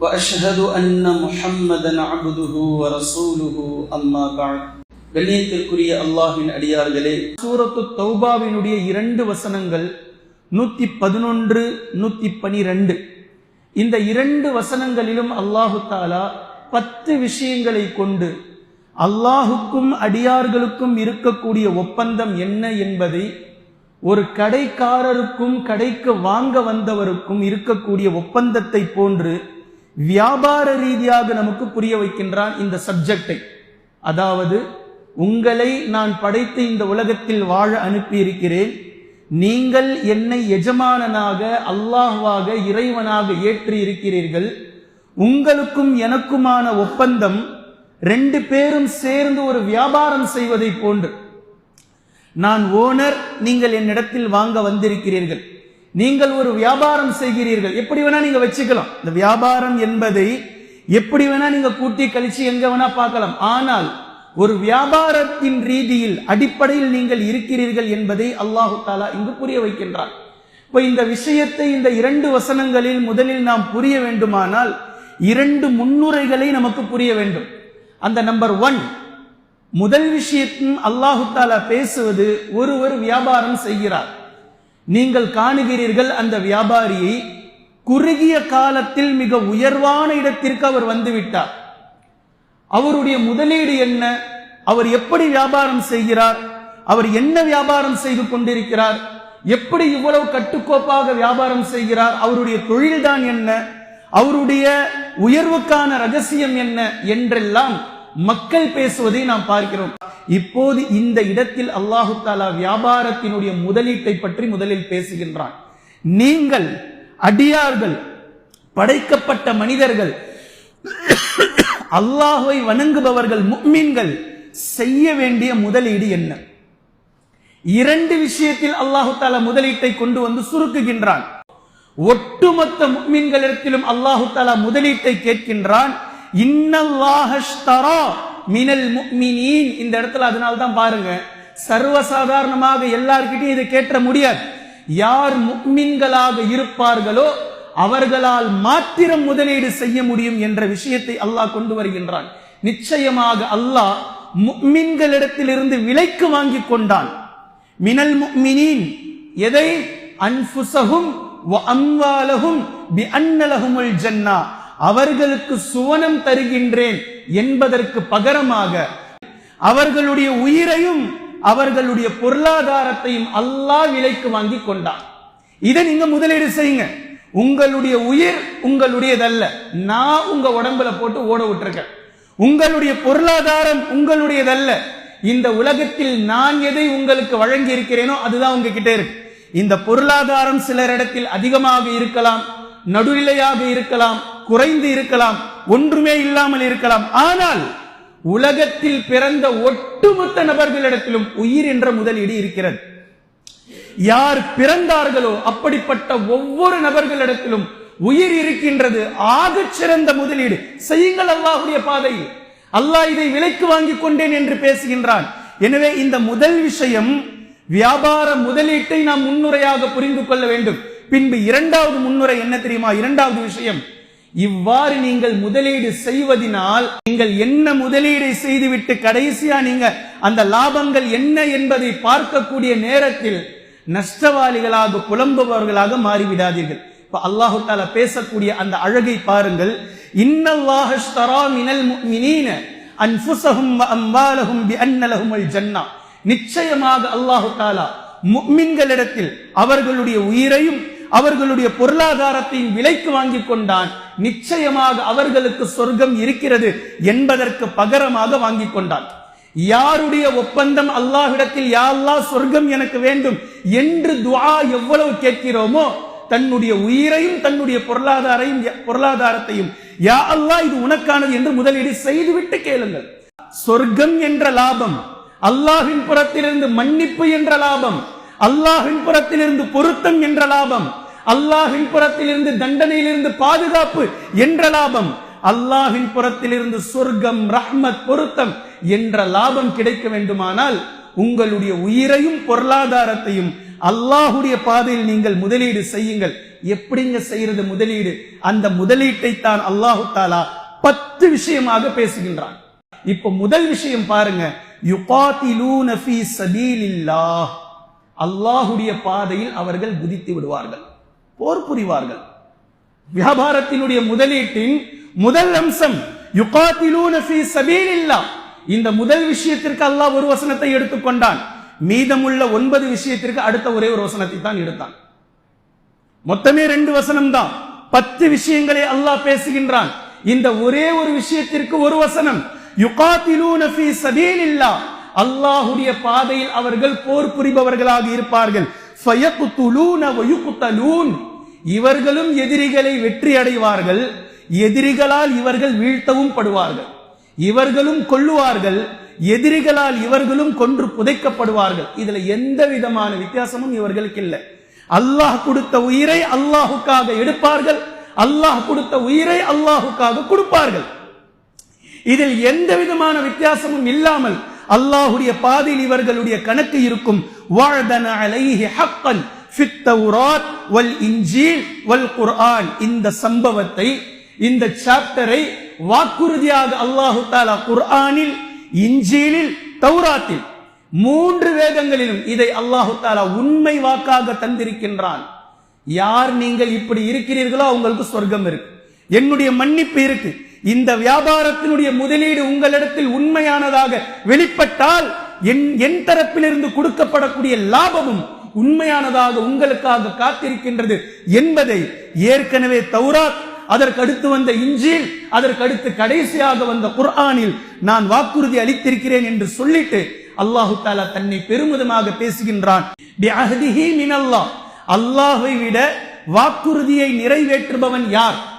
واشهد ان محمدا عبده ورسوله اما بعد கண்ணியத்திற்குரிய அல்லாஹ்வின் அடியார்களே சூரத்து தௌபாவினுடைய இரண்டு வசனங்கள் நூத்தி பதினொன்று நூத்தி பனிரெண்டு இந்த இரண்டு வசனங்களிலும் அல்லாஹு தாலா பத்து விஷயங்களை கொண்டு அல்லாஹுக்கும் அடியார்களுக்கும் இருக்கக்கூடிய ஒப்பந்தம் என்ன என்பதை ஒரு கடைக்காரருக்கும் கடைக்கு வாங்க வந்தவருக்கும் இருக்கக்கூடிய ஒப்பந்தத்தை போன்று வியாபார ரீதியாக நமக்கு புரிய வைக்கின்றான் இந்த சப்ஜெக்டை அதாவது உங்களை நான் படைத்து இந்த உலகத்தில் வாழ அனுப்பியிருக்கிறேன். நீங்கள் என்னை எஜமானனாக அல்லாஹ்வாக இறைவனாக ஏற்றி இருக்கிறீர்கள் உங்களுக்கும் எனக்குமான ஒப்பந்தம் ரெண்டு பேரும் சேர்ந்து ஒரு வியாபாரம் செய்வதை போன்று. நான் ஓனர் நீங்கள் என்னிடத்தில் வாங்க வந்திருக்கிறீர்கள். நீங்கள் ஒரு வியாபாரம் செய்கிறீர்கள். எப்படி வேணா நீங்க வச்சுக்கலாம். இந்த வியாபாரம் என்பதை எப்படி வேணா நீங்க கூட்டி கழிச்சு எங்க வேணா பார்க்கலாம். ஆனால் ஒரு வியாபாரத்தின் ரீதியில் அடிப்படையில் நீங்கள் இருக்கிறீர்கள் என்பதை அல்லாஹு தாலா இங்கு புரிய வைக்கின்றார் இப்ப இந்த விஷயத்தை இந்த இரண்டு வசனங்களில் முதலில் நாம் புரிய வேண்டுமானால் இரண்டு முன்னுரைகளை நமக்கு புரிய வேண்டும். அந்த நம்பர் ஒன் முதல் விஷயத்தின் அல்லாஹு தாலா பேசுவது ஒருவர் வியாபாரம் செய்கிறார். நீங்கள் காணுகிறீர்கள் அந்த வியாபாரியை குறுகிய காலத்தில் மிக உயர்வான இடத்திற்கு அவர் வந்துவிட்டார். அவருடைய முதலீடு என்ன? அவர் எப்படி வியாபாரம் செய்கிறார்? அவர் என்ன வியாபாரம் செய்து கொண்டிருக்கிறார்? எப்படி இவ்வளவு கட்டுக்கோப்பாக வியாபாரம் செய்கிறார்? அவருடைய தொழில்தான் என்ன? அவருடைய உயர்வுக்கான ரகசியம் என்ன? என்றெல்லாம் மக்கள் பேசுவதை நாம் பார்க்கிறோம். இப்போது இந்த இடத்தில் அல்லாஹு தாலா வியாபாரத்தினுடைய முதலீட்டை பற்றி முதலில் பேசுகின்றான். நீங்கள் அடியார்கள் படைக்கப்பட்ட மனிதர்கள் அல்லாஹுவை வணங்குபவர்கள் முக்மீன்கள் செய்ய வேண்டிய முதலீடு என்ன? இரண்டு விஷயத்தில் அல்லாஹு தாலா முதலீட்டை கொண்டு வந்து சுருக்குகின்றான். ஒட்டுமொத்த முக்மீன்களிடத்திலும் அல்லாஹு தாலா முதலீட்டை கேட்கின்றான். இன்னல்லாஹஸ்தரா மினல் முக்மினீன். இந்த இடத்துல அதனால தான் பாருங்க சர்வசாதாரணமாக எல்லார்கிட்டையும் இதை கேட்ட முடியாது. யார் முக்மின்களாக இருப்பார்களோ அவர்களால் மாத்திரம் முதலீடு செய்ய முடியும் என்ற விஷயத்தை அல்லாஹ் கொண்டு வருகின்றான். நிச்சயமாக அல்லாஹ் முக்மின்களிடத்திலிருந்து விலைக்கு வாங்கி கொண்டான். மினல் முக்மினீன் எதை? அன்புசகும் அம்வாலகும் பி அன்னலகுமுல் ஜன்னா. அவர்களுக்கு சுவனம் தருகின்றேன் என்பதற்கு பகரமாக அவர்களுடைய உயிரையும் அவர்களுடைய பொருளாதாரத்தையும் அல்லாஹ் விலைக்கு வாங்கி கொண்டான். இதை நீங்க முதலீடு செய்யுங்க. உங்களுடைய உயிர் உங்களுடையதல்ல. நான் உங்க உடம்புல போட்டு ஓட விட்டுருக்கேன். உங்களுடைய பொருளாதாரம் உங்களுடையதல்ல. இந்த உலகத்தில் நான் எதை உங்களுக்கு வழங்கி இருக்கிறேனோ அதுதான் உங்ககிட்ட இருக்கு. இந்த பொருளாதாரம் சிலரிடத்தில் அதிகமாக இருக்கலாம் நடுநிலையாக இருக்கலாம் குறைந்து இருக்கலாம் ஒன்றுமே இல்லாமல் இருக்கலாம். ஆனால் உலகத்தில் பிறந்த ஒட்டுமொத்த நபர்களிடத்திலும் உயிர் என்ற முதலீடு இருக்கிறது. யார் பிறந்தார்களோ அப்படிப்பட்ட ஒவ்வொரு நபர்களிடத்திலும் உயிர் இருக்கின்றது. ஆக சிறந்த முதலீடு. செய்யுங்கள் அல்லாஹுடைய பாதையில். அல்லாஹ் இதை விலைக்கு வாங்கி கொண்டேன் என்று பேசுகின்றான். எனவே இந்த முதல் விஷயம் வியாபார முதலீட்டை நாம் முன்னுரையாக புரிந்து கொள்ள வேண்டும். பின்பு இரண்டாவது முன்னுரை என்ன தெரியுமா? இரண்டாவது விஷயம். இவ்வாறு நீங்கள் முதலீடு செய்வதனால் நீங்கள் என்ன முதலீடை செய்துவிட்டு கடைசியா நீங்க அந்த லாபங்கள் என்ன என்பதை பார்க்கக்கூடிய நேரத்தில் நஷ்டவாளிகளாக புலம்புபவர்களாக மாறிவிடாதீர்கள். இப்ப அல்லாஹு தாலா பேசக்கூடிய அந்த அழகை பாருங்கள். ஜன்னா. நிச்சயமாக அல்லாஹு தாலா முஃமின்களிடத்தில் அவர்களுடைய உயிரையும் அவர்களுடைய பொருளாதாரத்தையும் விலைக்கு வாங்கி கொண்டான். நிச்சயமாக அவர்களுக்கு சொர்க்கம் இருக்கிறது என்பதற்கு பகரமாக வாங்கி கொண்டான். யாருடைய ஒப்பந்தம் அல்லாஹிடத்தில் யா சொர்க்கம் எனக்கு வேண்டும் என்று துவா எவ்வளவு கேட்கிறோமோ தன்னுடைய உயிரையும் தன்னுடைய பொருளாதாரையும் பொருளாதாரத்தையும் யா அல்லாஹ் இது உனக்கானது என்று முதலீடு செய்துவிட்டு கேளுங்கள். சொர்க்கம் என்ற லாபம் அல்லாஹின் புறத்திலிருந்து மன்னிப்பு என்ற லாபம் அல்லாஹின் புறத்திலிருந்து பொருத்தம் என்ற லாபம் அல்லாஹ்வின் புறத்திலிருந்து தண்டனையிலிருந்து பாதுகாப்பு என்ற லாபம் அல்லாஹின் புறத்திலிருந்து சொர்க்கம் ரஹ்மத் பொருத்தம் என்ற லாபம் கிடைக்க வேண்டுமானால் உங்களுடைய உயிரையும் பொருளாதாரத்தையும் அல்லாஹுடைய பாதையில் நீங்கள் முதலீடு செய்யுங்கள். எப்படிங்க செய்யறது முதலீடு? அந்த முதலீட்டை தான் அல்லாஹு தாலா பத்து விஷயமாக பேசுகின்றான். இப்ப முதல் விஷயம் பாருங்க. யுகாத்திலூன ஃபீ சபீலில்லாஹ். அல்லாஹுடைய பாதையில் அவர்கள் குதித்து விடுவார்கள். போர் புரிவார்கள். வியாபாரத்தினுடைய முதலீட்டின் முதல் அம்சம் இந்த முதல் விஷயத்திற்கு அல்லாஹ் ஒரு வசனத்தை எடுத்துக்கொண்டான் மீதமுள்ள ஒன்பது விஷயத்திற்கு அடுத்த ஒரே ஒரு வசனத்தை தான் எடுத்தான். மொத்தமே ரெண்டு வசனம் தான். பத்து விஷயங்களை அல்லாஹ் பேசுகின்றான். இந்த ஒரே ஒரு விஷயத்திற்கு ஒரு வசனம் யுகாத்திலூன ஃபீ சபீலில்லாஹ். அல்லாஹுடைய பாதையில் அவர்கள் போர் புரிபவர்களாக இருப்பார்கள். இவர்களும் எதிரிகளை வெற்றி அடைவார்கள். எதிரிகளால் இவர்கள் வீழ்த்தவும் படுவார்கள். இவர்களும் கொள்ளுவார்கள் எதிரிகளால் இவர்களும் கொன்று புதைக்கப்படுவார்கள். இதுல எந்த விதமான வித்தியாசமும் இவர்களுக்கு இல்லை. அல்லாஹ் கொடுத்த உயிரை அல்லாஹுக்காக எடுப்பார்கள். அல்லாஹ் கொடுத்த உயிரை அல்லாஹுக்காக கொடுப்பார்கள். இதில் எந்த விதமான வித்தியாசமும் இல்லாமல் அல்லாஹுடைய பாதையில் இவர்களுடைய கணக்கு இருக்கும். வாழ்தன அலைஹி ஹக்கன் ஃபித் வல் வல் குர்ஆன். இந்த சம்பவத்தை இந்த சாப்டரை வாக்குறுதியாக அல்லாஹு தாலா குர்ஆனில் இன்ஜீலில் தௌராத்தில் மூன்று வேதங்களிலும் இதை அல்லாஹு தாலா உண்மை வாக்காக தந்திருக்கின்றான். யார் நீங்கள் இப்படி இருக்கிறீர்களோ அவங்களுக்கு சொர்க்கம் இருக்கு. என்னுடைய மன்னிப்பு இருக்கு. இந்த வியாபாரத்தினுடைய முதலீடு உங்களிடத்தில் உண்மையானதாக வெளிப்பட்டால் என் என் தரப்பிலிருந்து கொடுக்கப்படக்கூடிய லாபமும் உண்மையானதாக உங்களுக்காக காத்திருக்கின்றது என்பதை ஏற்கனவே தௌராத் அதற்கு அடுத்து வந்த இஞ்சில் அதற்கு அடுத்து கடைசியாக வந்த குர்ஆனில் நான் வாக்குறுதி அளித்திருக்கிறேன் என்று சொல்லிட்டு அல்லாஹு தாலா தன்னை பெருமிதமாக பேசுகின்றான். அல்லாஹை விட வாக்குறுதியை நிறைவேற்றுபவன் யார்?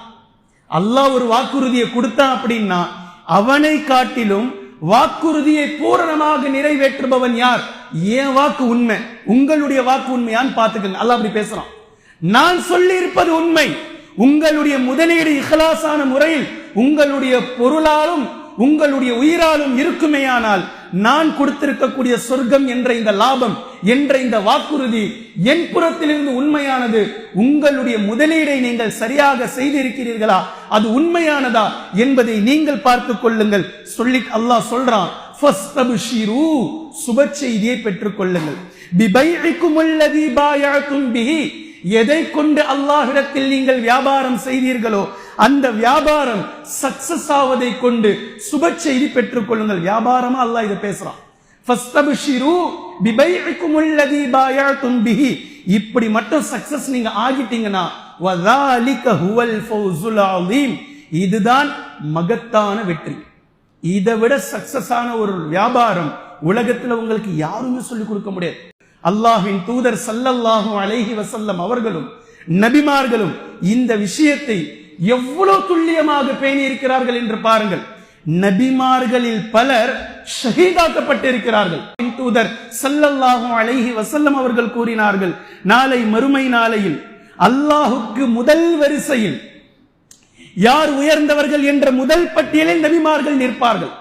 அல்லாஹ் ஒரு வாக்குறுதியை கொடுத்தான் அப்படின்னா அவனை காட்டிலும் வாக்குறுதியை பூரணமாக நிறைவேற்றுபவன் யார்? என் வாக்கு உண்மை. உங்களுடைய வாக்கு உண்மையான்னு பார்த்துக்கங்க. அல்லாஹ் அப்படி பேசுறான். நான் சொல்லி இருப்பது உண்மை. உங்களுடைய முதலீடு இஹலாசான முறையில் உங்களுடைய பொருளாலும் உங்களுடைய உயிராலும் இருக்குமேயானால் நான் கொடுத்திருக்கக்கூடிய சொர்க்கம் என்ற இந்த லாபம் என்ற இந்த வாக்குறுதி என் புறத்திலிருந்து உண்மையானது. உங்களுடைய முதலீடை நீங்கள் சரியாக செய்திருக்கிறீர்களா? அது உண்மையானதா என்பதை நீங்கள் பார்த்துக் கொள்ளுங்கள். சொல்லி அல்லாஹ் சொல்றான் சுப செய்தியை பெற்றுக் கொள்ளுங்கள். எதை கொண்டு அல்லாஹிடத்தில் நீங்கள் வியாபாரம் செய்தீர்களோ அந்த வியாபாரம் சக்சஸ் ஆவதை கொண்டு சுப செய்தி பெற்றுக் கொள்ளுங்கள். வியாபாரமா அல்லாஹ் இதை பேசுறான். இப்படி மட்டும் சக்சஸ் நீங்க ஆகிட்டீங்கன்னா ஹுவல் இதுதான் மகத்தான வெற்றி. இதை விட சக்சஸ் ஆன ஒரு வியாபாரம் உலகத்துல உங்களுக்கு யாருமே சொல்லிக் கொடுக்க முடியாது. அல்லாஹின் தூதர் சல்லல்லாஹு அலைஹி வசல்லம் அவர்களும் நபிமார்களும் இந்த விஷயத்தை எவ்வளவு துல்லியமாக பேணி இருக்கிறார்கள் என்று பாருங்கள். நபிமார்களில் பலர் ஷஹீதாக்கப்பட்டிருக்கிறார்கள். தூதர் சல்லல்லாஹும் அலைஹி வசல்லம் அவர்கள் கூறினார்கள் நாளை மறுமை நாளையில் அல்லாஹுக்கு முதல் வரிசையில் யார் உயர்ந்தவர்கள் என்ற முதல் பட்டியலில் நபிமார்கள் நிற்பார்கள்.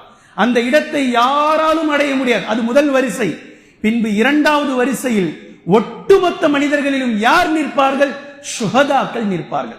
அந்த இடத்தை யாராலும் அடைய முடியாது. அது முதல் வரிசை. பின்பு இரண்டாவது வரிசையில் ஒட்டுமொத்த மனிதர்களிலும் யார் நிற்பார்கள்? சுஹதாக்கள் நிற்பார்கள்.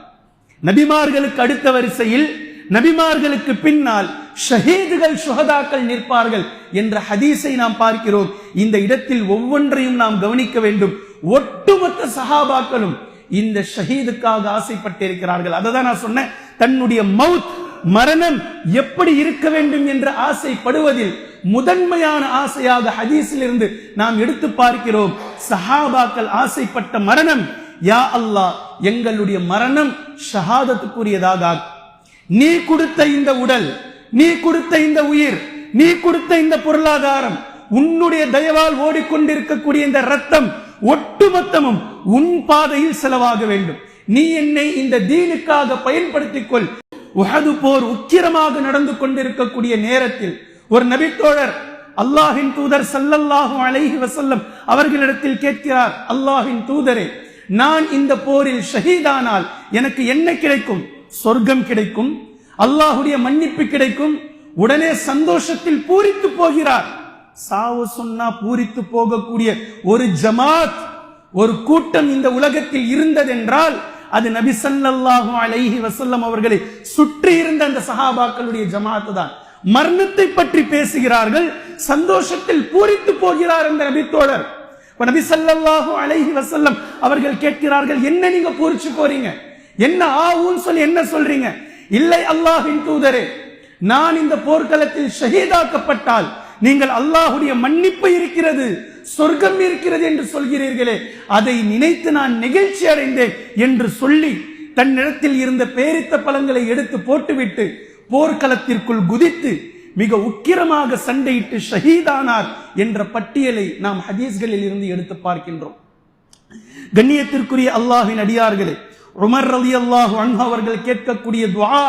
நபிமார்களுக்கு அடுத்த வரிசையில் நபிமார்களுக்கு பின்னால் ஷஹீதுகள் சுஹதாக்கள் நிற்பார்கள் என்ற ஹதீஸை நாம் பார்க்கிறோம். இந்த இடத்தில் ஒவ்வொன்றையும் நாம் கவனிக்க வேண்டும். ஒட்டுமொத்த சஹாபாக்களும் இந்த ஷஹீதுக்காக ஆசைப்பட்டிருக்கிறார்கள். அதை தான் நான் சொன்னேன். தன்னுடைய மவுத் மரணம் எப்படி இருக்க வேண்டும் என்று ஆசைப்படுவதில் முதன்மையான ஆசையாக ஹதீஸில் இருந்து நாம் எடுத்து பார்க்கிறோம். சஹாபாக்கள் ஆசைப்பட்ட மரணம் யா அல்லாஹ் எங்களுடைய மரணம் ஷஹாதத்துக்குரியதாக. நீ கொடுத்த இந்த உடல் நீ கொடுத்த இந்த உயிர் நீ கொடுத்த இந்த பொருளாதாரம் உன்னுடைய தயவால் ஓடிக்கொண்டிருக்கக்கூடிய இந்த ரத்தம் ஒட்டுமொத்தமும் உன் பாதையில் செலவாக வேண்டும். நீ என்னை இந்த தீனுக்காக பயன்படுத்திக் கொள். உஹது போர் உக்கிரமாக நடந்து கொண்டிருக்கக்கூடிய நேரத்தில் ஒரு நபித்தோழர் அல்லாஹின் தூதர் சல்லல்லாஹும் அலைஹி வசல்லம் அவர்களிடத்தில் கேட்கிறார் அல்லாஹின் தூதரே நான் இந்த போரில் ஷஹீதானால் எனக்கு என்ன கிடைக்கும்? சொர்க்கம் கிடைக்கும் அல்லாஹுடைய மன்னிப்பு கிடைக்கும் உடனே சந்தோஷத்தில் பூரித்து போகிறார். சாவு சொன்னா பூரித்து போகக்கூடிய ஒரு ஜமாத் ஒரு கூட்டம் இந்த உலகத்தில் இருந்ததென்றால் அது நபி ஸல்லல்லாஹு அலைஹி வசல்லம் அவர்களை சுற்றி இருந்த அந்த சஹாபாக்களுடைய ஜமாத்து தான். மரணத்தை பற்றி பேசுகிறார்கள் சந்தோஷத்தில் பூரித்து போகிறார் என்ற நபித்தோழர் இப்ப நபி சல்லாஹூ அலைஹி வசல்லம் அவர்கள் கேட்கிறார்கள் என்ன நீங்க பூரிச்சு போறீங்க? என்ன ஆவுன்னு சொல்லி என்ன சொல்றீங்க? இல்லை அல்லாஹின் தூதரே நான் இந்த போர்க்களத்தில் ஷஹீதாக்கப்பட்டால் நீங்கள் அல்லாஹுடைய மன்னிப்பு இருக்கிறது சொர்க்கம் இருக்கிறது என்று சொல்கிறீர்களே அதை நினைத்து நான் நெகிழ்ச்சி அடைந்தேன் என்று சொல்லி தன்னிடத்தில் இருந்த பேரித்த பழங்களை எடுத்து போட்டுவிட்டு போர்க்களத்திற்குள் குதித்து மிக உக்கிரமாக சண்டையிட்டு ஷஹீதானார் என்ற பட்டியலை நாம் ஹதீஸ்களில் இருந்து எடுத்து பார்க்கின்றோம். கண்ணியத்திற்குரிய அல்லாஹின் அடியார்களே உமர் ரலி அல்லாஹு அவர்கள் கேட்கக்கூடிய துவா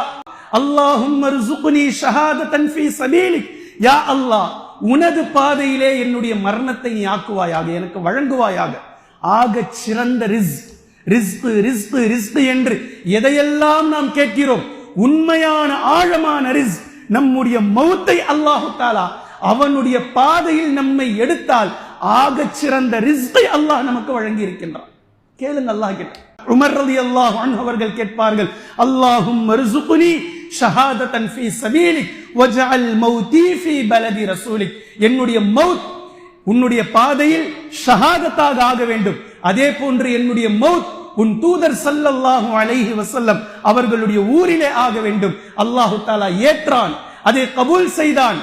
அல்லாஹும் யா அல்லாஹ் உனது பாதையிலே என்னுடைய மரணத்தை நீ ஆக்குவாயாக எனக்கு வழங்குவாயாக. ஆக சிறந்த ரிஸ் ரிஸ்பு ரிஸ்பு ரிஸ்பு என்று எதையெல்லாம் நாம் கேட்கிறோம் உண்மையான ஆழமான ரிஸ் நம்முடைய மௌத்தை அல்லாஹு தாலா அவனுடைய பாதையில் நம்மை எடுத்தால் ஆகச் சிறந்த ரிஸ்கை அல்லாஹ் நமக்கு வழங்கி இருக்கின்றான் கேளுங்க அல்லாஹ் கிட்ட. உமர் ரதி அல்லாஹ் அவர்கள் கேட்பார்கள் அல்லாஹும் மருசுகுனி ஷஹாதத்தன் ஃபீ சபீலிக் வஜஅல் மௌதி ஃபீ பலதி ரசூலிக். என்னுடைய மௌத் உன்னுடைய பாதையில் ஷஹாதத்தாக ஆக வேண்டும். அதே போன்று என்னுடைய மௌத் உன் தூதர் சல்லல்லாஹு அலைஹி வசல்லம் அவர்களுடைய ஊரிலே ஆக வேண்டும். அல்லாஹு தாலா ஏற்றான் அதை கபூல் செய்தான்.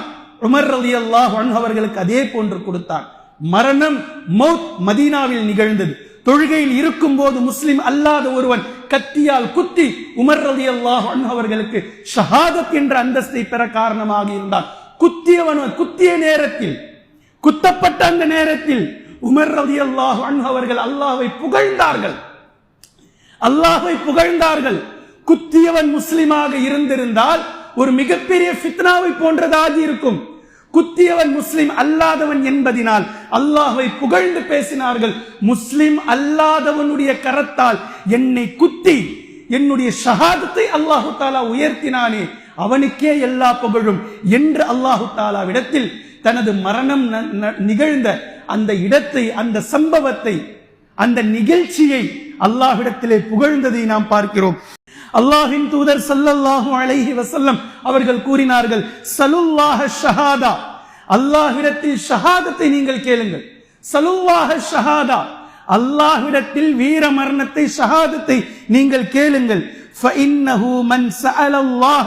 உமர் ரலியல்லாஹு அல்லாஹ் அவர்களுக்கு அதே போன்று கொடுத்தான். மரணம் மௌத் மதீனாவில் நிகழ்ந்தது. தொழுகையில் இருக்கும் போது முஸ்லிம் அல்லாத ஒருவன் கத்தியால் குத்தி உமர் ரலியல்லாஹு அல்லாஹ் அவர்களுக்கு ஷஹாதத் என்ற அந்தஸ்தை பெற காரணமாக இருந்தான். குத்தியவன் குத்திய நேரத்தில் குத்தப்பட்ட அந்த நேரத்தில் உமர் ரலியல்லாஹு அல்லாஹ் அவர்கள் அல்லாவை புகழ்ந்தார்கள். அல்லாஹை புகழ்ந்தார்கள். குத்தியவன் முஸ்லிமாக இருந்திருந்தால் ஒரு மிகப்பெரிய ஃபித்னாவை போன்றதாகி இருக்கும். குத்தியவன் முஸ்லிம் அல்லாதவன் என்பதினால் அல்லாஹை புகழ்ந்து பேசினார்கள். முஸ்லிம் அல்லாதவனுடைய கரத்தால் என்னை குத்தி என்னுடைய ஷஹாதத்தை அல்லாஹு தாலா உயர்த்தினானே அவனுக்கே எல்லா புகழும் என்று அல்லாஹு தாலாவிடத்தில் தனது மரணம் ந- ந- நிகழ்ந்த அந்த இடத்தை அந்த சம்பவத்தை அந்த நிகழ்ச்சியை அல்லாஹ்விடத்திலே புகழ்ந்ததை நாம் பார்க்கிறோம். அல்லாஹின் தூதர் சல்லல்லாஹு அழகி வசல்லம் அவர்கள் கூறினார்கள் சலுல்லாஹ ஷஹாதா. அல்லாஹிடத்தில் ஷஹாதத்தை நீங்கள் கேளுங்கள். சலுல்லாஹ ஷஹாதா. அல்லாஹ்விடத்தில் வீர மரணத்தை ஷஹாதத்தை நீங்கள் கேளுங்கள். ஃபஇன்னஹு மன் சஅலல்லாஹ.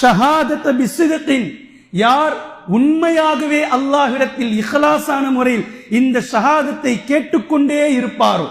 ஷஹாதத பிஸ்ஸிதின் யார் உண்மையாகவே அல்லாஹிடத்தில் இஹலாசான முறையில் இந்த ஷஹாதத்தை கேட்டுக்கொண்டே இருப்பாரோ?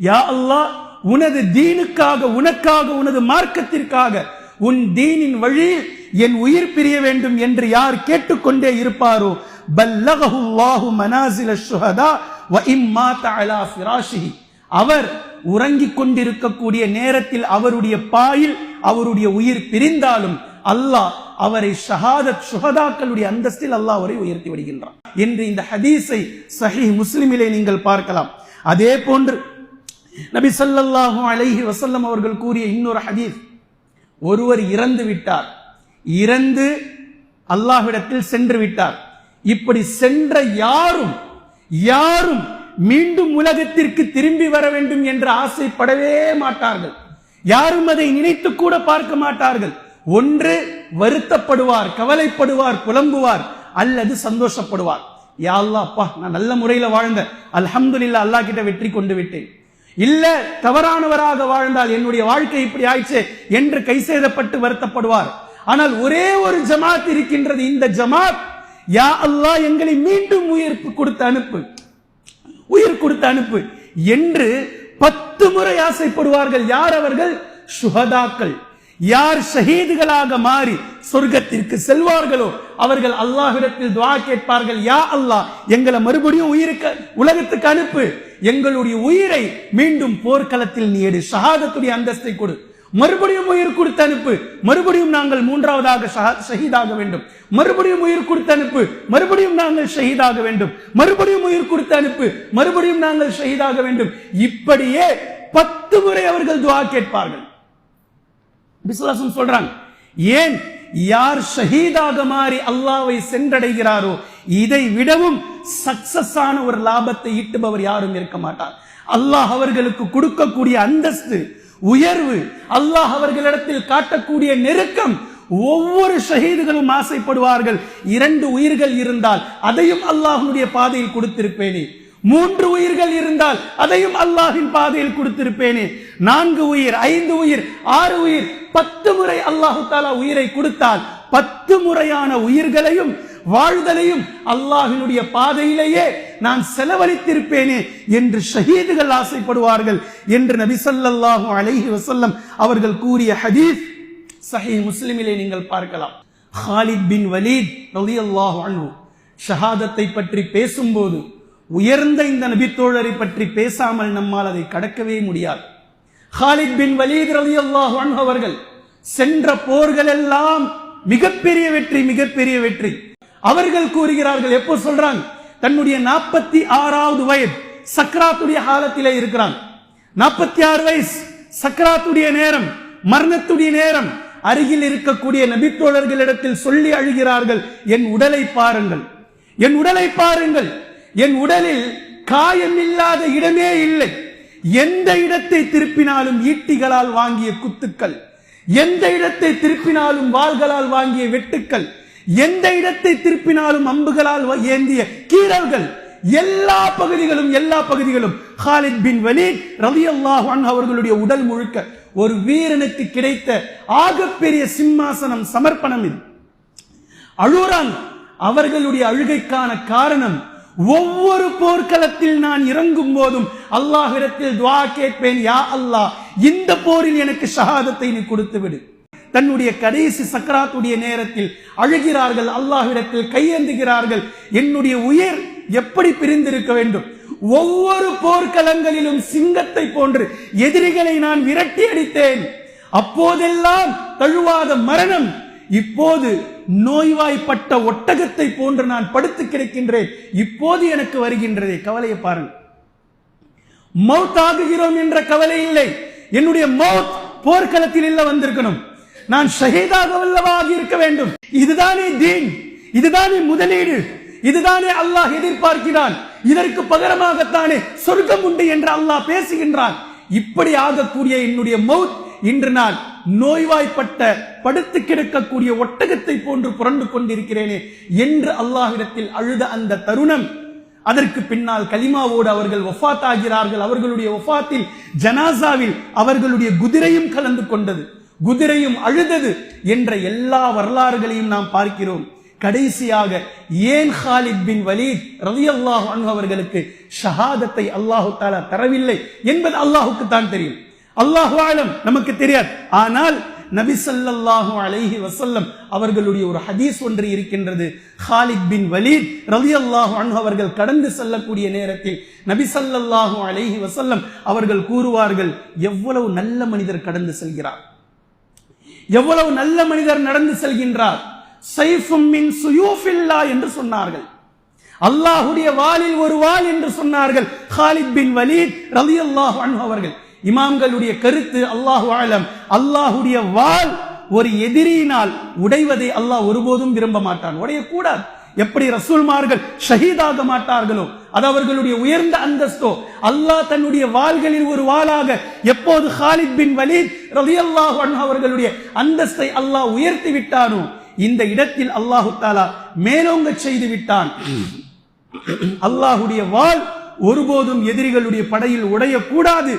யா அல்லாஹ் உனது தீனுக்காக உனக்காக உனது மார்க்கத்திற்காக உன் தீனின் வழியில் என் உயிர் பிரிய வேண்டும் என்று யார் கேட்டுக்கொண்டே இருப்பாரோ? பல்லகஹுல்லாஹு மனாசில ஷுஹதா வ இம்மாத அலா ஃபிராஷிஹி. அவர் உறங்கிக் கொண்டிருக்கக்கூடிய நேரத்தில் அவருடைய பாயில் அவருடைய உயிர் பிரிந்தாலும் அல்லாஹ் அவரை ஷஹாதத் சுஹதாக்களுடைய அந்தஸ்தில் அல்லாஹ் அவரை உயர்த்தி விடுகின்றான். என்று இந்த ஹதீஸை சஹி முஸ்லிமிலே நீங்கள் பார்க்கலாம். அதே போன்று நபி சல்லாஹூ அலைஹி வசல்லம் அவர்கள் கூறிய இன்னொரு ஹதீஸ். ஒருவர் இறந்து விட்டார். இறந்து அல்லாஹ்விடத்தில் சென்று விட்டார். இப்படி சென்ற யாரும் யாரும் மீண்டும் உலகத்திற்கு திரும்பி வர வேண்டும் என்று ஆசைப்படவே மாட்டார்கள். யாரும் அதை நினைத்து கூட பார்க்க மாட்டார்கள். ஒன்று வருத்தப்படுவார் கவலைப்படுவார் புலம்புவார் அல்லது சந்தோஷப்படுவார். யா அல்லாஹ் அப்பா நான் நல்ல முறையில் வாழ்ந்த அல்ஹம்துலில்லாஹ் அல்லாஹ் கிட்ட வெற்றி கொண்டு விட்டேன். இல்ல தவறானவராக வாழ்ந்தால் என்னுடைய வாழ்க்கை இப்படி ஆயிடுச்சு என்று கை செய்தப்பட்டு வருத்தப்படுவார். ஆனால் ஒரே ஒரு ஜமாத் இருக்கின்றது இந்த ஜமாத் யா அல்லா எங்களை மீண்டும் உயிர்ப்பு கொடுத்து அனுப்பு. உயிர் கொடுத்து அனுப்பு என்று பத்து முறை ஆசைப்படுவார்கள் யார் அவர்கள்? சுஹதாக்கள் யார் ஷஹீதுகளாக மாறி சொர்க்கத்திற்கு செல்வார்களோ அவர்கள் அல்லாஹிடத்தில் துவா கேட்பார்கள் யா அல்லாஹ் எங்களை மறுபடியும் உயிருக்கு உலகத்துக்கு அனுப்பு. எங்களுடைய உயிரை மீண்டும் போர்க்களத்தில் நீ எடு. ஷஹாதத்துடைய அந்தஸ்தை கொடு. மறுபடியும் உயிர் கொடுத்து அனுப்பு. மறுபடியும் நாங்கள் மூன்றாவதாக ஷஹீதாக வேண்டும். மறுபடியும் உயிர் கொடுத்து அனுப்பு. மறுபடியும் நாங்கள் ஷஹீதாக வேண்டும். மறுபடியும் உயிர் கொடுத்து அனுப்பு. மறுபடியும் நாங்கள் ஷஹீதாக வேண்டும். இப்படியே பத்து முறை அவர்கள் துவா கேட்பார்கள். விசுவாசம் சொல்றாங்க ஏன் யார் ஷஹீதாக மாறி அல்லாவை சென்றடைகிறாரோ இதை விடவும் சக்சஸ் ஆன ஒரு லாபத்தை ஈட்டுபவர் யாரும் இருக்க மாட்டார். அல்லாஹ் அவர்களுக்கு கொடுக்கக்கூடிய அந்தஸ்து உயர்வு அல்லாஹ் அவர்களிடத்தில் காட்டக்கூடிய நெருக்கம் ஒவ்வொரு ஷஹீதுகளும் ஆசைப்படுவார்கள். இரண்டு உயிர்கள் இருந்தால் அதையும் அல்லாஹனுடைய பாதையில் கொடுத்திருப்பேனே. மூன்று உயிர்கள் இருந்தால் அதையும் அல்லாஹின் பாதையில் கொடுத்திருப்பேனே. நான்கு உயிர் ஐந்து உயிர் ஆறு உயிர் பத்து முறை அல்லாஹு தாலா உயிரை கொடுத்தால் பத்து முறையான உயிர்களையும் வாழ்தலையும் அல்லாஹினுடைய பாதையிலேயே நான் செலவழித்திருப்பேனே என்று ஷஹீதுகள் ஆசைப்படுவார்கள் என்று நபி ஸல்லல்லாஹு அலைஹி வசல்லம் அவர்கள் கூறிய ஹதீஸ் சஹி முஸ்லிமிலே நீங்கள் பார்க்கலாம். ஹாலித் பின் வலீத் ரலியல்லாஹு அன்ஹு ஷஹாதத்தை பற்றி பேசும்போது உயர்ந்த இந்த நபித்தோழரை பற்றி பேசாமல் நம்மால் அதை கடக்கவே முடியாது. ஹாலித் பின் வலீத் ரலியல்லாஹு அன்ஹு அவர்கள் சென்ற போர்கள் எல்லாம் மிகப்பெரிய வெற்றி மிகப்பெரிய வெற்றி. அவர்கள் கூறுகிறார்கள் எப்போ சொல்றாங்க? தன்னுடைய நாற்பத்தி ஆறாவது வயது சக்ராத்துடைய காலத்திலே இருக்கிறாங்க நாற்பத்தி ஆறு வயசு சக்ராத்துடைய நேரம் மரணத்துடைய நேரம். அருகில் இருக்கக்கூடிய நபித்தோழர்களிடத்தில் சொல்லி அழுகிறார்கள் என் உடலை பாருங்கள் என் உடலை பாருங்கள். என் உடலில் காயம் இல்லாத இடமே இல்லை. எந்த இடத்தை திருப்பினாலும் ஈட்டிகளால் வாங்கிய குத்துக்கள் எந்த இடத்தை திருப்பினாலும் வாள்களால் வாங்கிய வெட்டுக்கள் எந்த இடத்தை திருப்பினாலும் அம்புகளால் வ- ஏந்திய கீறல்கள் எல்லா பகுதிகளும் எல்லா பகுதிகளும். ஹாலித் பின் வலீத் ரவி அன்ஹு அவர்களுடைய உடல் முழுக்க ஒரு வீரனுக்கு கிடைத்த ஆகப்பெரிய சிம்மாசனம் சமர்ப்பணம் இது. அழுறான். அவர்களுடைய அழுகைக்கான காரணம் ஒவ்வொரு போர்க்களத்தில் நான் இறங்கும் போதும் அல்லாஹிடத்தில் துவா கேட்பேன் யா அல்லாஹ் இந்த போரில் எனக்கு ஷஹாதத்தை நீ கொடுத்து விடு தன்னுடைய கடைசி சக்கராத்துடைய நேரத்தில் அழுகிறார்கள் அல்லாஹ்விடத்தில் கையேந்துகிறார்கள். என்னுடைய உயிர் எப்படி பிரிந்திருக்க வேண்டும்? ஒவ்வொரு போர்க்களங்களிலும் சிங்கத்தை போன்று எதிரிகளை நான் விரட்டி அடித்தேன். அப்போதெல்லாம் தழுவாத மரணம் இப்போது நோய்வாய்ப்பட்ட ஒட்டகத்தை போன்று நான் படுத்து கிடக்கின்றேன். இப்போது எனக்கு வருகின்றதே கவலையை பாருங்கள். மௌத் ஆகுகிறோம் என்ற கவலை இல்லை. என்னுடைய மௌத் போர்க்களத்தில் இல்ல வந்திருக்கணும். நான் ஷஹீதாக வல்லவாக இருக்க வேண்டும். இதுதானே தீன். இதுதானே முதலீடு. இதுதானே அல்லாஹ் எதிர்பார்க்கிறான். இதற்கு பகரமாகத்தானே சொர்க்கம் உண்டு என்று அல்லாஹ் பேசுகின்றான். இப்படி ஆகக்கூடிய என்னுடைய மவுத் இன்று நான் நோய்வாய்ப்பட்ட படுத்து கிடக்கக்கூடிய ஒட்டகத்தை போன்று புரண்டு கொண்டிருக்கிறேனே என்று அல்லாஹிடத்தில் அழுத அந்த தருணம் அதற்கு பின்னால் கலிமாவோடு அவர்கள் ஒஃபாத் ஆகிறார்கள் அவர்களுடைய ஒஃபாத்தில் ஜனாசாவில் அவர்களுடைய குதிரையும் கலந்து கொண்டது. குதிரையும் அழுதது என்ற எல்லா வரலாறுகளையும் நாம் பார்க்கிறோம். கடைசியாக ஏன் ஹாலித் பின் வலீத் ரவி அல்லாஹ் அவர்களுக்கு ஷஹாதத்தை அல்லாஹு தாலா தரவில்லை என்பது அல்லாஹுக்கு தான் தெரியும். அல்லாஹு ஆலம் நமக்கு தெரியாது. ஆனால் நபி ஸல்லல்லாஹு அலைஹி வசல்லம் அவர்களுடைய ஒரு ஹதீஸ் ஒன்று இருக்கின்றது. ஹாலித் பின் வலீத் ரலியல்லாஹு அன்ஹு அவர்கள் கடந்து செல்லக்கூடிய நேரத்தில் நபி ஸல்லல்லாஹு அலைஹி வசல்லம் அவர்கள் கூறுவார்கள் எவ்வளவு நல்ல மனிதர் கடந்து செல்கிறார். எவ்வளவு நல்ல மனிதர் நடந்து செல்கின்றார். சைஃபும் மின் சுயூஃபில்லா என்று சொன்னார்கள். அல்லாஹுடைய வாலில் ஒரு வால் என்று சொன்னார்கள். ஹாலித் பின் வலீத் ரலியல்லாஹு அன்ஹு அவர்கள். இமாம்களுடைய கருத்து அல்லாஹு ஆலம் அல்லாஹுடைய வாள் ஒரு எதிரியினால் உடைவதை அல்லாஹ் ஒருபோதும் விரும்ப மாட்டான். உடையக்கூடாது. எப்படி ரசூல்மார்கள் ஷஹீதாக மாட்டார்களோ அது அவர்களுடைய உயர்ந்த அந்தஸ்தோ அல்லாஹ் தன்னுடைய வாள்களில் ஒரு வாளாக எப்போது ஹாலித் பின் வலீத் ரவி அல்லாஹ் அவர்களுடைய அந்தஸ்தை அல்லாஹ் உயர்த்தி விட்டானோ இந்த இடத்தில் அல்லாஹு தாலா மேலோங்க செய்து விட்டான். அல்லாஹுடைய வாள் ஒருபோதும் எதிரிகளுடைய படையில் உடையக்கூடாது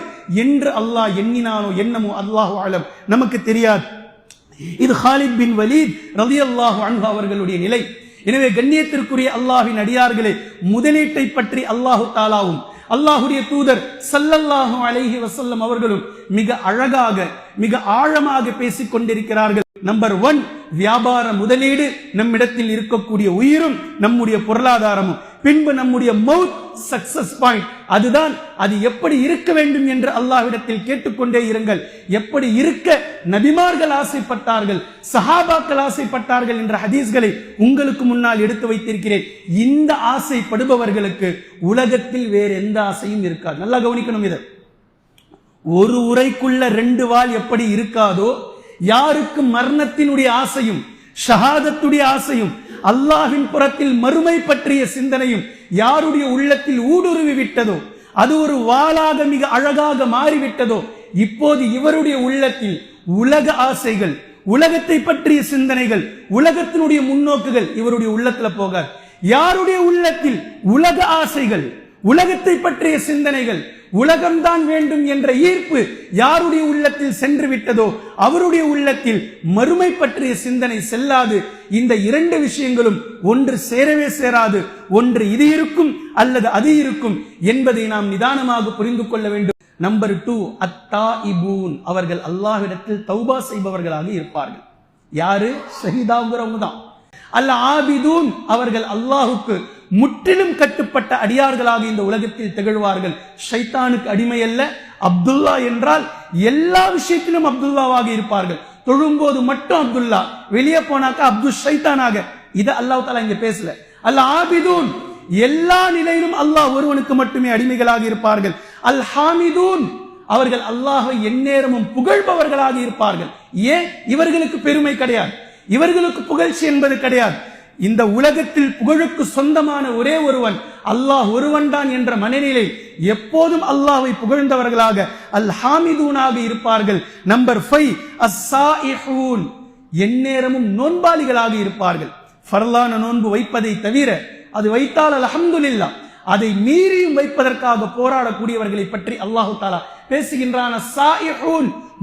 என்று அல்லாஹ் எண்ணினானோ என்னமோ அல்லாஹு ஆலம் நமக்கு தெரியாது. இது ஹாலித் பின் வலீத் ரலியல்லாஹு அன்பு அவர்களுடைய நிலை. எனவே கண்ணியத்திற்குரிய அல்லாஹின் அடியார்களே முதலீட்டை பற்றி அல்லாஹு தாலாவும் அல்லாஹுடைய தூதர் சல்லல்லாஹு அலைஹி வசல்லம் அவர்களும் மிக அழகாக மிக ஆழமாக பேசிக் கொண்டிருக்கிறார்கள் நம்பர் ஒன் வியாபார முதலீடு நம்மிடத்தில் இருக்கக்கூடிய உயிரும் நம்முடைய பொருளாதாரமும். பின்பு நம்முடைய மவுத் சக்சஸ் பாயிண்ட் அதுதான் அது எப்படி இருக்க வேண்டும் என்று அல்லாஹ்விடத்தில் கேட்டுக்கொண்டே இருங்கள். எப்படி இருக்க நபிமார்கள் ஆசைப்பட்டார்கள் சஹாபாக்கள் ஆசைப்பட்டார்கள் என்ற ஹதீஸ்களை உங்களுக்கு முன்னால் எடுத்து வைத்திருக்கிறேன். இந்த ஆசைப்படுபவர்களுக்கு உலகத்தில் வேறு எந்த ஆசையும் இருக்காது. நல்லா கவனிக்கணும் இதை. ஒரு உரைக்குள்ள ரெண்டு வாள் எப்படி இருக்காதோ யாருக்கு மரணத்தினுடைய ஆசையும் ஷஹாதத்துடைய ஆசையும் அல்லாஹின் புறத்தில் மறுமை பற்றிய சிந்தனையும் யாருடைய உள்ளத்தில் ஊடுருவி விட்டதோ அது ஒரு வாளாக மிக அழகாக மாறிவிட்டதோ இப்போது இவருடைய உள்ளத்தில் உலக ஆசைகள் உலகத்தை பற்றிய சிந்தனைகள் உலகத்தினுடைய முன்னோக்குகள் இவருடைய உள்ளத்துல போக யாருடைய உள்ளத்தில் உலக ஆசைகள் உலகத்தை பற்றிய சிந்தனைகள் உலகம்தான் வேண்டும் என்ற ஈர்ப்பு யாருடைய உள்ளத்தில் சென்று விட்டதோ அவருடைய உள்ளத்தில் மறுமை பற்றிய சிந்தனை செல்லாது. இந்த இரண்டு விஷயங்களும் ஒன்று சேரவே சேராது ஒன்று இது இருக்கும் அல்லது அது இருக்கும் என்பதை நாம் நிதானமாக புரிந்து கொள்ள வேண்டும். நம்பர் டூ அத்தா இபூன் அவர்கள் அல்லாஹ்விடத்தில் தௌபா செய்பவர்களாக இருப்பார்கள். யாரு? ஷஹீதாங்கிறவங்க தான். அல்ல ஆபிதூன். அவர்கள் அல்லாஹுக்கு முற்றிலும் கட்டுப்பட்ட அடியார்களாக இந்த உலகத்தில் திகழ்வார்கள். ஷைத்தானுக்கு அடிமை அல்ல அப்துல்லா என்றால் எல்லா விஷயத்திலும் அப்துல்லாவாக இருப்பார்கள். தொழும்போது மட்டும் அப்துல்லா வெளியே போனாக்கா அப்துல் ஷைத்தானாக. இதை அல்லாஹ் தாலா இங்க பேசல. அல்ல ஆபிதூன் எல்லா நிலையிலும் அல்லாஹ் ஒருவனுக்கு மட்டுமே அடிமைகளாக இருப்பார்கள். அல் ஹாமிதூன் அவர்கள் அல்லாஹை எந்நேரமும் புகழ்பவர்களாக இருப்பார்கள். ஏன்? இவர்களுக்கு பெருமை கிடையாது. இவர்களுக்கு புகழ்ச்சி என்பது கிடையாது. இந்த உலகத்தில் புகழுக்கு சொந்தமான ஒரே ஒருவன் அல்லாஹ் ஒருவன் தான் என்ற மனநிலை எப்போதும் அல்லாஹை புகழ்ந்தவர்களாக அல் ஹாமிதூனாக இருப்பார்கள். நம்பர் ஃபைவ் அஸ்ஸாயிஹூன் எந்நேரமும் நோன்பாளிகளாக இருப்பார்கள். ஃபர்லான நோன்பு வைப்பதை தவிர அது வைத்தால் அல்ஹம்துலில்லா அதை மீறியும் வைப்பதற்காக போராடக்கூடியவர்களை பற்றி அல்லாஹு தாலா பேசுகின்றான.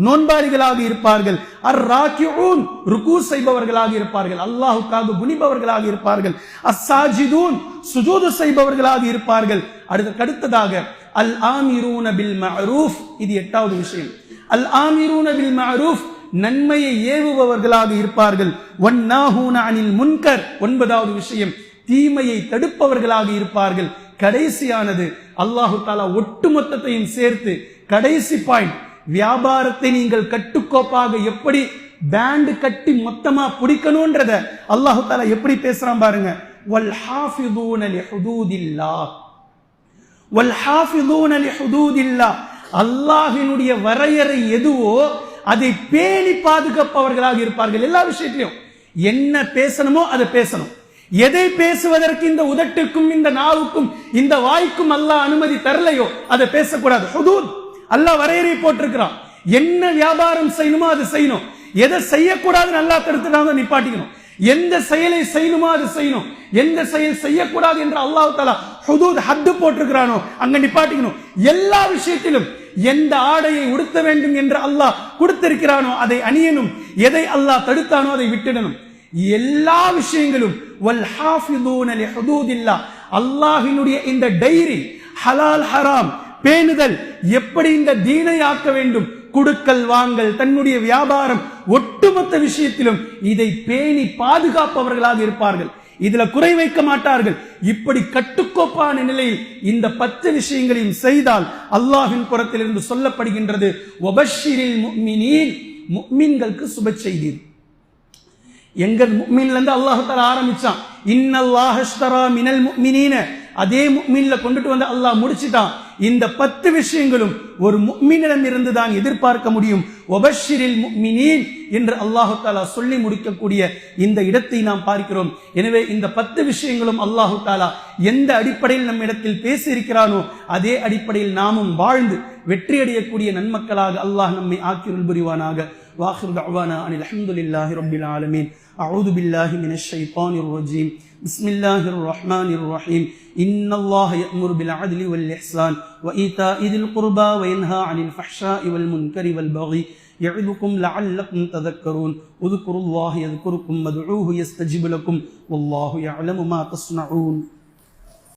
நோன்பாளிகளாக இருப்பார்கள். அர் ராக்கியூன் ருக்கு செய்பவர்களாக இருப்பார்கள். அல்லாஹுக்காக குனிபவர்களாக இருப்பார்கள். அஸ்ஸாஜிதூன் சுஜூது செய்பவர்களாக இருப்பார்கள். அடுத்த அடுத்ததாக அல் ஆமிரூன பில் மஅரூஃப் இது எட்டாவது விஷயம். அல் ஆமிரூன பில் மஅரூஃப் நன்மையை ஏவுபவர்களாக இருப்பார்கள். ஒன்னாஹூன அனில் முன்கர். ஒன்பதாவது விஷயம் தீமையை தடுப்பவர்களாக இருப்பார்கள். கடைசியானது அல்லாஹு தாலா ஒட்டுமொத்தத்தையும் சேர்த்து கடைசி பாயிண்ட் வியாபாரத்தை நீங்கள் கட்டுக்கோப்பாக எப்படி பேண்ட் கட்டி மொத்தமா பிடிக்கணும்ன்றத அல்லாஹு தாலா எப்படி பேசுறான் பாருங்க. வல் ஹாஃபிதூன லிஹுதூதில்லாஹ். வல் ஹாஃபிதூன லிஹுதூதில்லாஹ். அல்லாஹினுடைய வரையறை எதுவோ அதை பேணி பாதுகாப்பவர்களாக இருப்பார்கள் எல்லா விஷயத்திலும். என்ன பேசணுமோ அதை பேசணும். எதை பேசுவதற்கு இந்த உதட்டுக்கும் இந்த நாவுக்கும் இந்த வாய்க்கும் அல்லாஹ் அனுமதி தரலையோ அதை பேசக்கூடாது. ஹுதூத். அல்லாஹ் வரையறை போட்டிருக்கிறான். என்ன வியாபாரம் செய்யணுமோ அது செய்யணும். எதை செய்யக்கூடாதுன்னு அல்லாஹ் தடுத்துட்டாங்க நிப்பாட்டிக்கணும். எந்த செயலை செய்யணுமோ அது செய்யணும். எந்த செயல் செய்யக்கூடாது என்று அல்லாஹ் தாலா ஹுதூத் ஹத்து போட்டிருக்கிறானோ அங்க நிப்பாட்டிக்கணும். எல்லா விஷயத்திலும் எந்த ஆடையை உடுத்த வேண்டும் என்று அல்லாஹ் கொடுத்திருக்கிறானோ அதை அணியணும். எதை அல்லாஹ் தடுத்தானோ அதை விட்டுடணும். எல்லா விஷயங்களும் வல் ஹாஃபிதூன லிஹுதூதில்லாஹ் அல்லாஹ்வினுடைய இந்த டைரி ஹலால் ஹராம். பேணுதல். எப்படி இந்த தீனை ஆக்க வேண்டும்? குடுக்கல் வாங்கல் தன்னுடைய வியாபாரம் ஒட்டுமொத்த விஷயத்திலும் இதை பேணி பாதுகாப்பவர்களாக இருப்பார்கள். இதுல குறை வைக்க மாட்டார்கள். இப்படி கட்டுக்கோப்பான நிலையில் இந்த பத்து விஷயங்களையும் செய்தால் அல்லாஹின் புறத்திலிருந்து சொல்லப்படுகின்றது ஒபஷிரில் முக்மினீன். முக்மின்களுக்கு சுப செய்தி. எங்க முக்மீன்ல இருந்து அல்லாஹ் தர ஆரம்பிச்சான். இன்னல்லாஹஷ்தரா மினல் முக்மினீன. அதே முக்மீன்ல கொண்டுட்டு வந்து அல்லாஹ் முடிச்சிட்டான் இந்த பத்து விஷயங்களும் ஒரு முக்மீனிடம் இருந்து தான் எதிர்பார்க்க முடியும் ஒபஷிரில் முக்மினீன் என்று அல்லாஹு தாலா சொல்லி முடிக்கக்கூடிய இந்த இடத்தை நாம் பார்க்கிறோம் எனவே இந்த பத்து விஷயங்களும் அல்லாஹு தாலா எந்த அடிப்படையில் நம் இடத்தில் பேசியிருக்கிறானோ அதே அடிப்படையில் நாமும் வாழ்ந்து வெற்றி அடையக்கூடிய நன்மக்களாக அல்லாஹ் நம்மை ஆக்கிருள் புரிவானாக واخر دعوانا ان الحمد لله رب العالمين اعوذ بالله من الشيطان الرجيم بسم الله الرحمن الرحيم. إن الله يأمر بالعدل والإحسان وإيتاء ذي القربى وينهى عن الفحشاء والمنكر والبغي يعظكم لعلكم تذكرون. اذكروا الله يذكركم وادعوه يستجب لكم. والله يعلم ما تصنعون.